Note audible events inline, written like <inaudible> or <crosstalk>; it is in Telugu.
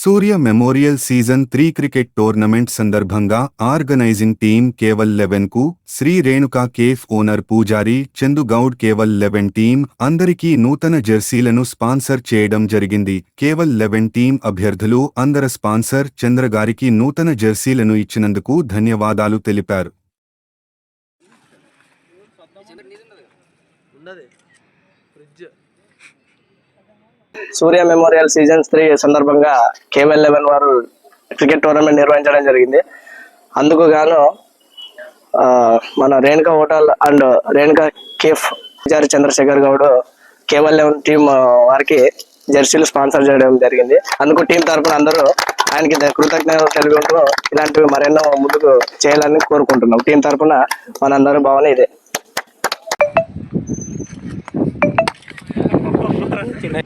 Surya memorial season three cricket tournament సందర్భంగా ఆర్గనైజింగ్ టీం కేవల్ లెవెన్కు Shri Renuka cafe owner Pujari Chandu Goud Keval eleven team అందరికీ నూతన జెర్సీలను స్పాన్సర్ చేయడం జరిగింది. కేవల్ లెవెన్ టీం అభ్యర్థులు అందర స్పాన్సర్ చంద్రగారికి నూతన జెర్సీలను ఇచ్చినందుకు ధన్యవాదాలు తెలిపారు. Fridge. Surya memorial seasons three సందర్భంగా కేవల్ లెవెన్ వారు క్రికెట్ టోర్నమెంట్ నిర్వహించడం జరిగింది. అందుకు గాను మన Renuka hotel and Renuka cafe Pujari Chandrashekar Goud Keval eleven team వారికి జెర్సీలు స్పాన్సర్ చేయడం జరిగింది. అందుకు టీం తరఫున అందరూ ఆయనకి కృతజ్ఞతలు తెలుగుంటూ ఇలాంటివి మరెన్నో ముందుకు చేయాలని కోరుకుంటున్నాం. టీం తరఫున మనందరూ భావన ఇదే. <laughs>